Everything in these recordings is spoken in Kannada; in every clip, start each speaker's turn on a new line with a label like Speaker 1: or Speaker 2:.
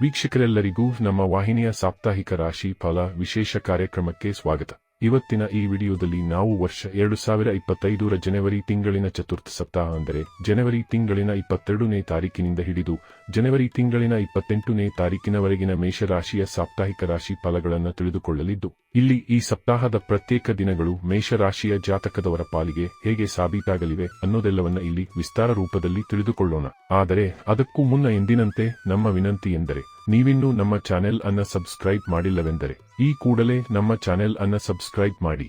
Speaker 1: ವೀಕ್ಷಕರೆಲ್ಲರಿಗೂ ನಮ್ಮ ವಾಹಿನಿಯ ಸಾಪ್ತಾಹಿಕ ರಾಶಿ ಫಲ ವಿಶೇಷ ಕಾರ್ಯಕ್ರಮಕ್ಕೆ ಸ್ವಾಗತ. ಇವತ್ತಿನ ಈ ವಿಡಿಯೋದಲ್ಲಿ ನಾವು ವರ್ಷ ಎರಡು ಸಾವಿರ ಇಪ್ಪತ್ತೈದರ ಜನವರಿ ತಿಂಗಳಿನ ಚತುರ್ಥ ಸಪ್ತಾಹ ಅಂದರೆ ಜನವರಿ ತಿಂಗಳಿನ ಇಪ್ಪತ್ತೆರಡನೇ ತಾರೀಕಿನಿಂದ ಹಿಡಿದು ಜನವರಿ ತಿಂಗಳಿನ ಇಪ್ಪತ್ತೆಂಟನೇ ತಾರೀಕಿನವರೆಗಿನ ಮೇಷರಾಶಿಯ ಸಾಪ್ತಾಹಿಕ ರಾಶಿ ಫಲಗಳನ್ನು ತಿಳಿದುಕೊಳ್ಳಲಿದ್ದು ಇಲ್ಲಿ ಈ ಸಪ್ತಾಹದ ಪ್ರತ್ಯೇಕ ದಿನಗಳು ಮೇಷರಾಶಿಯ ಜಾತಕದವರ ಪಾಲಿಗೆ ಹೇಗೆ ಸಾಬೀತಾಗಲಿವೆ ಅನ್ನೋದೆಲ್ಲವನ್ನ ಇಲ್ಲಿ ವಿಸ್ತಾರ ರೂಪದಲ್ಲಿ ತಿಳಿದುಕೊಳ್ಳೋಣ. ಆದರೆ ಅದಕ್ಕೂ ಮುನ್ನ ಎಂದಿನಂತೆ ನಮ್ಮ ವಿನಂತಿ ಎಂದರೆ, ನೀವಿನ್ನೂ ನಮ್ಮ ಚಾನೆಲ್ ಅನ್ನ ಸಬ್ಸ್ಕ್ರೈಬ್ ಮಾಡಿಲ್ಲವೆಂದರೆ, ಈ ಕೂಡಲೇ ನಮ್ಮ ಚಾನೆಲ್ ಅನ್ನ ಸಬ್ಸ್ಕ್ರೈಬ್ ಮಾಡಿ.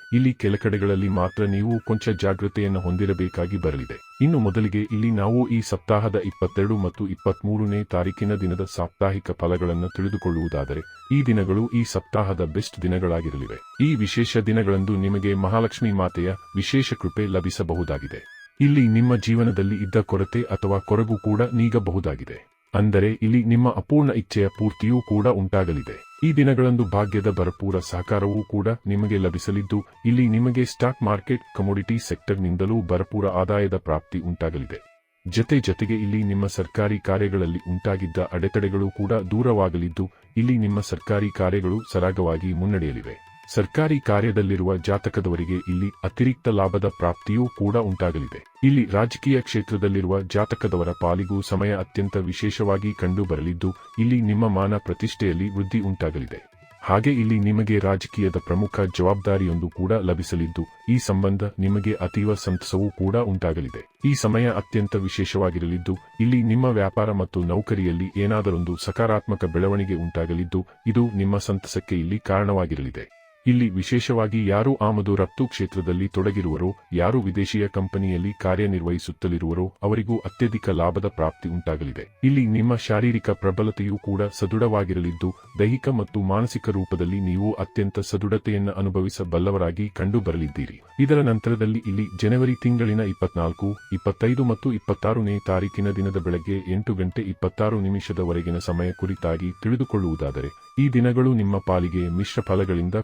Speaker 1: ಇಲ್ಲಿ ಕೆಲ ಕಡೆಗಳಲ್ಲಿ ಮಾತ್ರ ನೀವು ಕೊಂಚ ಜಾಗೃತೆಯನ್ನು ಹೊಂದಿರಬೇಕಾಗಿ ಬರಲಿದೆ. ಇನ್ನು ಮೊದಲಿಗೆ ಇಲ್ಲಿ ನಾವು ಈ ಸಪ್ತಾಹದ ಇಪ್ಪತ್ತೆರಡು ಮತ್ತು ಇಪ್ಪತ್ಮೂರನೇ ತಾರೀಕಿನ ದಿನದ ಸಾಪ್ತಾಹಿಕ ಫಲಗಳನ್ನು ತಿಳಿದುಕೊಳ್ಳುವುದಾದರೆ, ಈ ದಿನಗಳು ಈ ಸಪ್ತಾಹದ ಬೆಸ್ಟ್ ದಿನಗಳಾಗಿರಲಿವೆ. ಈ ವಿಶೇಷ ದಿನಗಳಂದು ನಿಮಗೆ ಮಹಾಲಕ್ಷ್ಮಿ ಮಾತೆಯ ವಿಶೇಷ ಕೃಪೆ ಲಭಿಸಬಹುದಾಗಿದೆ. ಇಲ್ಲಿ ನಿಮ್ಮ ಜೀವನದಲ್ಲಿ ಇದ್ದ ಕೊರತೆ ಅಥವಾ ಕೊರಗು ಕೂಡ ನೀಗಬಹುದಾಗಿದೆ. ಅಂದರೆ ಇಲ್ಲಿ ನಿಮ್ಮ ಅಪೂರ್ಣ ಇಚ್ಛೆಯ ಪೂರ್ತಿಯೂ ಕೂಡ ಉಂಟಾಗಲಿದೆ. ಈ ದಿನಗಳಂದು ಭಾಗ್ಯದ ಭರಪೂರ ಸಹಕಾರವೂ ಕೂಡ ನಿಮಗೆ ಲಭಿಸಲಿದ್ದು, ಇಲ್ಲಿ ನಿಮಗೆ ಸ್ಟಾಕ್ ಮಾರ್ಕೆಟ್, ಕಮೋಡಿಟಿ ಸೆಕ್ಟರ್ನಿಂದಲೂ ಭರಪೂರ ಆದಾಯದ ಪ್ರಾಪ್ತಿ ಉಂಟಾಗಲಿದೆ. ಜತೆ ಜತೆಗೆ ಇಲ್ಲಿ ನಿಮ್ಮ ಸರ್ಕಾರಿ ಕಾರ್ಯಗಳಲ್ಲಿ ಉಂಟಾಗಿದ್ದ ಅಡೆತಡೆಗಳು ಕೂಡ ದೂರವಾಗಲಿದ್ದು, ಇಲ್ಲಿ ನಿಮ್ಮ ಸರ್ಕಾರಿ ಕಾರ್ಯಗಳು ಸರಾಗವಾಗಿ ಮುನ್ನಡೆಯಲಿವೆ. ಸರ್ಕಾರಿ ಕಾರ್ಯದಲ್ಲಿರುವ ಜಾತಕದವರಿಗೆ ಇಲ್ಲಿ ಅತಿರಿಕ್ತ ಲಾಭದ ಪ್ರಾಪ್ತಿಯೂ ಕೂಡ ಉಂಟಾಗಲಿದೆ. ಇಲ್ಲಿ ರಾಜಕೀಯ ಕ್ಷೇತ್ರದಲ್ಲಿರುವ ಜಾತಕದವರ ಪಾಲಿಗೂ ಸಮಯ ಅತ್ಯಂತ ವಿಶೇಷವಾಗಿ ಕಂಡುಬರಲಿದ್ದು, ಇಲ್ಲಿ ನಿಮ್ಮ ಮಾನ ಪ್ರತಿಷ್ಠೆಯಲ್ಲಿ ವೃದ್ಧಿ ಉಂಟಾಗಲಿದೆ. ಹಾಗೆ ಇಲ್ಲಿ ನಿಮಗೆ ರಾಜಕೀಯದ ಪ್ರಮುಖ ಜವಾಬ್ದಾರಿಯೊಂದು ಕೂಡ ಲಭಿಸಲಿದ್ದು, ಈ ಸಂಬಂಧ ನಿಮಗೆ ಅತೀವ ಸಂತಸವೂ ಕೂಡ ಉಂಟಾಗಲಿದೆ. ಈ ಸಮಯ ಅತ್ಯಂತ ವಿಶೇಷವಾಗಿರಲಿದ್ದು, ಇಲ್ಲಿ ನಿಮ್ಮ ವ್ಯಾಪಾರ ಮತ್ತು ನೌಕರಿಯಲ್ಲಿ ಏನಾದರೊಂದು ಸಕಾರಾತ್ಮಕ ಬೆಳವಣಿಗೆ ಉಂಟಾಗಲಿದ್ದು, ಇದು ನಿಮ್ಮ ಸಂತಸಕ್ಕೆ ಇಲ್ಲಿ ಕಾರಣವಾಗಿರಲಿದೆ. ಇಲ್ಲಿ ವಿಶೇಷವಾಗಿ ಯಾರು ಆಮದು ರಫ್ತು ಕ್ಷೇತ್ರದಲ್ಲಿ ತೊಡಗಿರುವರೋ, ಯಾರು ವಿದೇಶಿಯ ಕಂಪನಿಯಲ್ಲಿ ಕಾರ್ಯನಿರ್ವಹಿಸುತ್ತಲಿರುವರೋ, ಅವರಿಗೂ ಅತ್ಯಧಿಕ ಲಾಭದ ಪ್ರಾಪ್ತಿ ಉಂಟಾಗಲಿದೆ. ಇಲ್ಲಿ ನಿಮ್ಮ ಶಾರೀರಿಕ ಪ್ರಬಲತೆಯೂ ಕೂಡ ಸದೃಢವಾಗಿರಲಿದ್ದು, ದೈಹಿಕ ಮತ್ತು ಮಾನಸಿಕ ರೂಪದಲ್ಲಿ ನೀವು ಅತ್ಯಂತ ಸದೃಢತೆಯನ್ನು ಅನುಭವಿಸಬಲ್ಲವರಾಗಿ ಕಂಡುಬರಲಿದ್ದೀರಿ. ಇದರ ನಂತರದಲ್ಲಿ ಇಲ್ಲಿ ಜನವರಿ ತಿಂಗಳಿನ ಇಪ್ಪತ್ನಾಲ್ಕು, ಇಪ್ಪತ್ತೈದು ಮತ್ತು ಇಪ್ಪತ್ತಾರನೇ ತಾರೀಕಿನ ದಿನದ ಬೆಳಗ್ಗೆ ಎಂಟು ಗಂಟೆ ಇಪ್ಪತ್ತಾರು ನಿಮಿಷದವರೆಗಿನ ಸಮಯ ಕುರಿತಾಗಿ ತಿಳಿದುಕೊಳ್ಳುವುದಾದರೆ, ಈ ದಿನಗಳು ನಿಮ್ಮ ಪಾಲಿಗೆ ಮಿಶ್ರ ಫಲಗಳಿಂದ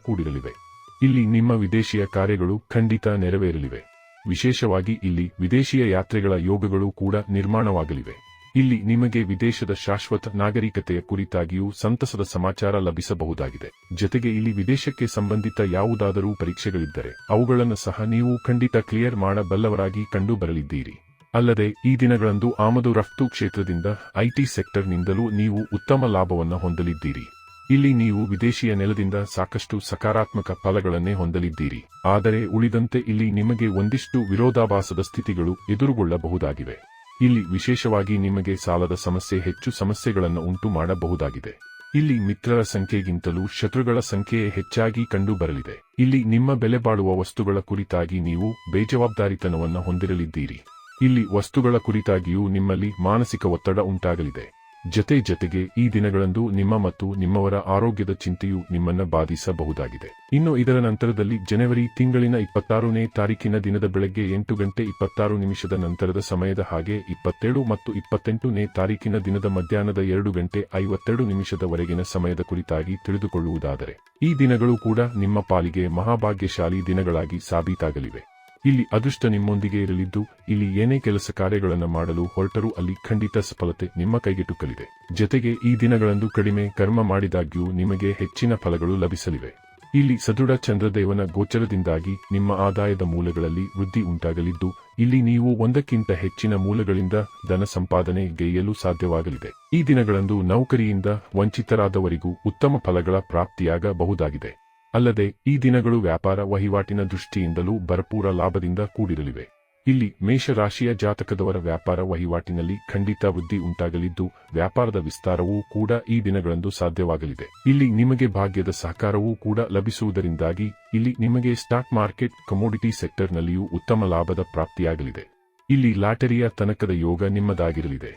Speaker 1: ಇಲ್ಲಿ ನಿಮ್ಮ ವಿದೇಶಿಯ ಕಾರ್ಯಗಳು ಖಂಡಿತ ನೆರವೇರಲಿವೆ. ವಿಶೇಷವಾಗಿ ಇಲ್ಲಿ ವಿದೇಶಿಯ ಯಾತ್ರೆಗಳ ಯೋಗಗಳು ಕೂಡ ನಿರ್ಮಾಣವಾಗಲಿವೆ. ಇಲ್ಲಿ ನಿಮಗೆ ವಿದೇಶದ ಶಾಶ್ವತ ನಾಗರಿಕತೆಯ ಕುರಿತಾಗಿಯೂ ಸಂತಸದ ಸಮಾಚಾರ ಲಭಿಸಬಹುದಾಗಿದೆ. ಜೊತೆಗೆ ಇಲ್ಲಿ ವಿದೇಶಕ್ಕೆ ಸಂಬಂಧಿತ ಯಾವುದಾದರೂ ಪರೀಕ್ಷೆಗಳಿದ್ದರೆ ಅವುಗಳನ್ನು ಸಹ ನೀವು ಖಂಡಿತ ಕ್ಲಿಯರ್ ಮಾಡಬಲ್ಲವರಾಗಿ ಕಂಡು ಬರಲಿದ್ದೀರಿ ಅಲ್ಲದೆ ಈ ದಿನಗಳಂದು ಆಮದು ರಫ್ತು ಕ್ಷೇತ್ರದಿಂದ ಐಟಿ ಸೆಕ್ಟರ್ನಿಂದಲೂ ನೀವು ಉತ್ತಮ ಲಾಭವನ್ನು ಹೊಂದಲಿದ್ದೀರಿ. ಇಲ್ಲಿ ನೀವು ವಿದೇಶಿಯ ನೆಲದಿಂದ ಸಾಕಷ್ಟು ಸಕಾರಾತ್ಮಕ ಫಲಗಳನ್ನೇ ಹೊಂದಲಿದ್ದೀರಿ. ಆದರೆ ಉಳಿದಂತೆ ಇಲ್ಲಿ ನಿಮಗೆ ಒಂದಿಷ್ಟು ವಿರೋಧಾಭಾಸದ ಸ್ಥಿತಿಗಳು ಎದುರುಗೊಳ್ಳಬಹುದಾಗಿವೆ. ಇಲ್ಲಿ ವಿಶೇಷವಾಗಿ ನಿಮಗೆ ಸಾಲದ ಸಮಸ್ಯೆ ಹೆಚ್ಚು ಸಮಸ್ಯೆಗಳನ್ನು ಉಂಟು ಮಾಡಬಹುದಾಗಿದೆ ಇಲ್ಲಿ ಮಿತ್ರರ ಸಂಖ್ಯೆಗಿಂತಲೂ ಶತ್ರುಗಳ ಸಂಖ್ಯೆಯೇ ಹೆಚ್ಚಾಗಿ ಕಂಡುಬರಲಿದೆ. ಇಲ್ಲಿ ನಿಮ್ಮ ಬೆಲೆಬಾಳುವ ವಸ್ತುಗಳ ಕುರಿತಾಗಿ ನೀವು ಬೇಜವಾಬ್ದಾರಿತನವನ್ನು ಹೊಂದಿರಲಿದ್ದೀರಿ. ಇಲ್ಲಿ ವಸ್ತುಗಳ ಕುರಿತಾಗಿಯೂ ನಿಮ್ಮಲ್ಲಿ ಮಾನಸಿಕ ಒತ್ತಡ ಉಂಟಾಗಲಿದೆ. ಜತೆ ಜತೆಗೆ ಈ ದಿನಗಳಂದು ನಿಮ್ಮ ಮತ್ತು ನಿಮ್ಮವರ ಆರೋಗ್ಯದ ಚಿಂತೆಯು ನಿಮ್ಮನ್ನ ಬಾಧಿಸಬಹುದಾಗಿದೆ. ಇನ್ನು ಇದರ ನಂತರದಲ್ಲಿ ಜನವರಿ ತಿಂಗಳಿನ ಇಪ್ಪತ್ತಾರನೇ ತಾರೀಕಿನ ದಿನದ ಬೆಳಗ್ಗೆ ಎಂಟು ಗಂಟೆ ಇಪ್ಪತ್ತಾರು ನಿಮಿಷದ ನಂತರದ ಸಮಯದ ಹಾಗೆ ಇಪ್ಪತ್ತೇಳು ಮತ್ತು ಇಪ್ಪತ್ತೆಂಟನೇ ತಾರೀಕಿನ ದಿನದ ಮಧ್ಯಾಹ್ನದ ಎರಡು ಗಂಟೆ ಐವತ್ತೆರಡು ನಿಮಿಷದವರೆಗಿನ ಸಮಯದ ಕುರಿತಾಗಿ ತಿಳಿದುಕೊಳ್ಳುವುದಾದರೆ, ಈ ದಿನಗಳು ಕೂಡ ನಿಮ್ಮ ಪಾಲಿಗೆ ಮಹಾಭಾಗ್ಯಶಾಲಿ ದಿನಗಳಾಗಿ ಸಾಬೀತಾಗಲಿವೆ. ಇಲ್ಲಿ ಅದೃಷ್ಟ ನಿಮ್ಮೊಂದಿಗೆ ಇರಲಿದ್ದು, ಇಲ್ಲಿ ಏನೇ ಕೆಲಸ ಕಾರ್ಯಗಳನ್ನು ಮಾಡಲು ಹೊರಟರೂ ಅಲ್ಲಿ ಖಂಡಿತ ಸಫಲತೆ ನಿಮ್ಮ ಕೈಗೆಟುಕಲಿದೆ ಜೊತೆಗೆ ಈ ದಿನಗಳಂದು ಕಡಿಮೆ ಕರ್ಮ ಮಾಡಿದಾಗ್ಯೂ ನಿಮಗೆ ಹೆಚ್ಚಿನ ಫಲಗಳು ಲಭಿಸಲಿವೆ. ಇಲ್ಲಿ ಸದೃಢ ಚಂದ್ರದೇವನ ಗೋಚರದಿಂದಾಗಿ ನಿಮ್ಮ ಆದಾಯದ ಮೂಲಗಳಲ್ಲಿ ವೃದ್ಧಿ ಉಂಟಾಗಲಿದ್ದು, ಇಲ್ಲಿ ನೀವು ಒಂದಕ್ಕಿಂತ ಹೆಚ್ಚಿನ ಮೂಲಗಳಿಂದ ಧನ ಸಂಪಾದನೆ ಗೈಯಲು ಸಾಧ್ಯವಾಗಲಿದೆ. ಈ ದಿನಗಳಂದು ನೌಕರಿಯಿಂದ ವಂಚಿತರಾದವರಿಗೂ ಉತ್ತಮ ಫಲಗಳ ಪ್ರಾಪ್ತಿಯಾಗಬಹುದಾಗಿದೆ. ಅಲ್ಲದೆ, ಈ ದಿನಗಳು ವ್ಯಾಪಾರ ವಹಿವಾಟಿನ ದೃಷ್ಟಿಯಿಂದಲೂ ಭರಪೂರ ಲಾಭದಿಂದ ಕೂಡಿರಲಿವೆ. ಇಲ್ಲಿ ಮೇಷರಾಶಿಯ ಜಾತಕದವರ ವ್ಯಾಪಾರ ವಹಿವಾಟಿನಲ್ಲಿ ಖಂಡಿತ ವೃದ್ಧಿ ಉಂಟಾಗಲಿದ್ದು, ವ್ಯಾಪಾರದ ವಿಸ್ತಾರವೂ ಕೂಡ ಈ ದಿನಗಳಂದು ಸಾಧ್ಯವಾಗಲಿದೆ. ಇಲ್ಲಿ ನಿಮಗೆ ಭಾಗ್ಯದ ಸಹಕಾರವೂ ಕೂಡ ಲಭಿಸುವುದರಿಂದಾಗಿ, ಇಲ್ಲಿ ನಿಮಗೆ ಸ್ಟಾಕ್ ಮಾರ್ಕೆಟ್, ಕಮೋಡಿಟಿ ಸೆಕ್ಟರ್ನಲ್ಲಿಯೂ ಉತ್ತಮ ಲಾಭದ ಪ್ರಾಪ್ತಿಯಾಗಲಿದೆ. ಇಲ್ಲಿ ಲಾಟರಿಯ ತನಕದ ಯೋಗ ನಿಮ್ಮದಾಗಿರಲಿದೆ.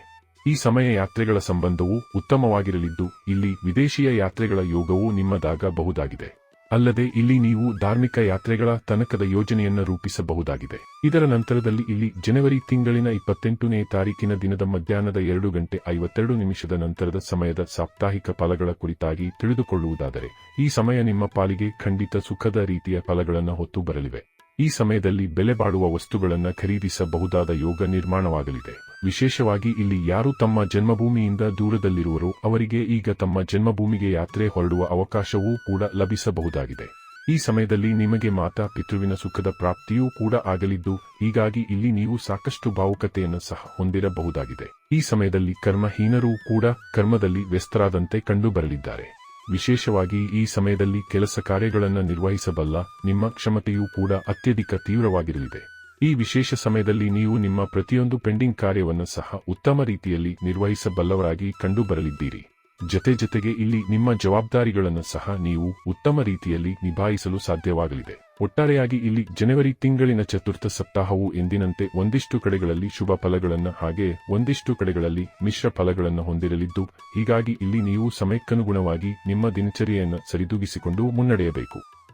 Speaker 1: ಈ ಸಮಯ ಯಾತ್ರೆಗಳ ಸಂಬಂಧವೂ ಉತ್ತಮವಾಗಿರಲಿದ್ದು, ಇಲ್ಲಿ ವಿದೇಶಿಯ ಯಾತ್ರೆಗಳ ಯೋಗವೂ ನಿಮ್ಮದಾಗಬಹುದಾಗಿದೆ. ಅಲ್ಲದೆ ಇಲ್ಲಿ ನೀವು ಧಾರ್ಮಿಕ ಯಾತ್ರೆಗಳ ತನಕದ ಯೋಜನೆಯನ್ನು ರೂಪಿಸಬಹುದಾಗಿದೆ. ಇದರ ನಂತರದಲ್ಲಿ ಇಲ್ಲಿ ಜನವರಿ ತಿಂಗಳಿನ ಇಪ್ಪತ್ತೆಂಟನೇ ತಾರೀಕಿನ ದಿನದ ಮಧ್ಯಾಹ್ನದ ಎರಡು ಗಂಟೆ ಐವತ್ತೆರಡು ನಿಮಿಷದ ನಂತರದ ಸಮಯದ ಸಾಪ್ತಾಹಿಕ ಫಲಗಳ ಕುರಿತಾಗಿ ತಿಳಿದುಕೊಳ್ಳುವುದಾದರೆ, ಈ ಸಮಯ ನಿಮ್ಮ ಪಾಲಿಗೆ ಖಂಡಿತ ಸುಖದ ರೀತಿಯ ಫಲಗಳನ್ನು ಹೊತ್ತು ಬರಲಿವೆ. ಈ ಸಮಯದಲ್ಲಿ ಬೆಲೆ ಬಾಳುವ ವಸ್ತುಗಳನ್ನು ಖರೀದಿಸಬಹುದಾದ ಯೋಗ ನಿರ್ಮಾಣವಾಗಲಿದೆ. ವಿಶೇಷವಾಗಿ ಇಲ್ಲಿ ಯಾರು ತಮ್ಮ ಜನ್ಮಭೂಮಿಯಿಂದ ದೂರದಲ್ಲಿರುವರೋ ಅವರಿಗೆ ಈಗ ತಮ್ಮ ಜನ್ಮಭೂಮಿಗೆ ಯಾತ್ರೆ ಹೊರಡುವ ಅವಕಾಶವೂ ಕೂಡ ಲಭಿಸಬಹುದಾಗಿದೆ. ಈ ಸಮಯದಲ್ಲಿ ನಿಮಗೆ ಮಾತಾ ಪಿತೃವಿನ ಸುಖದ ಪ್ರಾಪ್ತಿಯೂ ಕೂಡ ಆಗಲಿದ್ದು, ಹೀಗಾಗಿ ಇಲ್ಲಿ ನೀವು ಸಾಕಷ್ಟು ಭಾವುಕತೆಯನ್ನು ಸಹ ಹೊಂದಿರಬಹುದಾಗಿದೆ. ಈ ಸಮಯದಲ್ಲಿ ಕರ್ಮಹೀನರೂ ಕೂಡ ಕರ್ಮದಲ್ಲಿ ವ್ಯಸ್ತರಾದಂತೆ ಕಂಡುಬರಲಿದ್ದಾರೆ. ವಿಶೇಷವಾಗಿ ಈ ಸಮಯದಲ್ಲಿ ಕೆಲಸ ಕಾರ್ಯಗಳನ್ನು ನಿರ್ವಹಿಸಬಲ್ಲ ನಿಮ್ಮ ಕ್ಷಮತೆಯೂ ಕೂಡ ಅತ್ಯಧಿಕ ತೀವ್ರವಾಗಿರಲಿದೆ. ಈ ವಿಶೇಷ ಸಮಯದಲ್ಲಿ ನೀವು ನಿಮ್ಮ ಪ್ರತಿಯೊಂದು ಪೆಂಡಿಂಗ್ ಕಾರ್ಯವನ್ನು ಸಹ ಉತ್ತಮ ರೀತಿಯಲ್ಲಿ ನಿರ್ವಹಿಸಬಲ್ಲವರಾಗಿ ಕಂಡುಬರಲಿದ್ದೀರಿ. ಜತೆ ಜೊತೆಗೆ ಇಲ್ಲಿ ನಿಮ್ಮ ಜವಾಬ್ದಾರಿಗಳನ್ನು ಸಹ ನೀವು ಉತ್ತಮ ರೀತಿಯಲ್ಲಿ ನಿಭಾಯಿಸಲು ಸಾಧ್ಯವಾಗಲಿದೆ. ಒಟ್ಟಾರೆಯಾಗಿ ಇಲ್ಲಿ ಜನವರಿ ತಿಂಗಳಿನ ಚತುರ್ಥ ಸಪ್ತಾಹವು ಎಂದಿನಂತೆ ಒಂದಿಷ್ಟು ಕಡೆಗಳಲ್ಲಿ ಶುಭ ಫಲಗಳನ್ನು ಹಾಗೆ ಒಂದಿಷ್ಟು ಕಡೆಗಳಲ್ಲಿ ಮಿಶ್ರ ಫಲಗಳನ್ನು ಹೊಂದಿರಲಿದ್ದು, ಹೀಗಾಗಿ ಇಲ್ಲಿ ನೀವು ಸಮಯಕ್ಕನುಗುಣವಾಗಿ ನಿಮ್ಮ ದಿನಚರಿಯನ್ನು ಸರಿದೂಗಿಸಿಕೊಂಡು ಮುನ್ನಡೆಯಬೇಕು.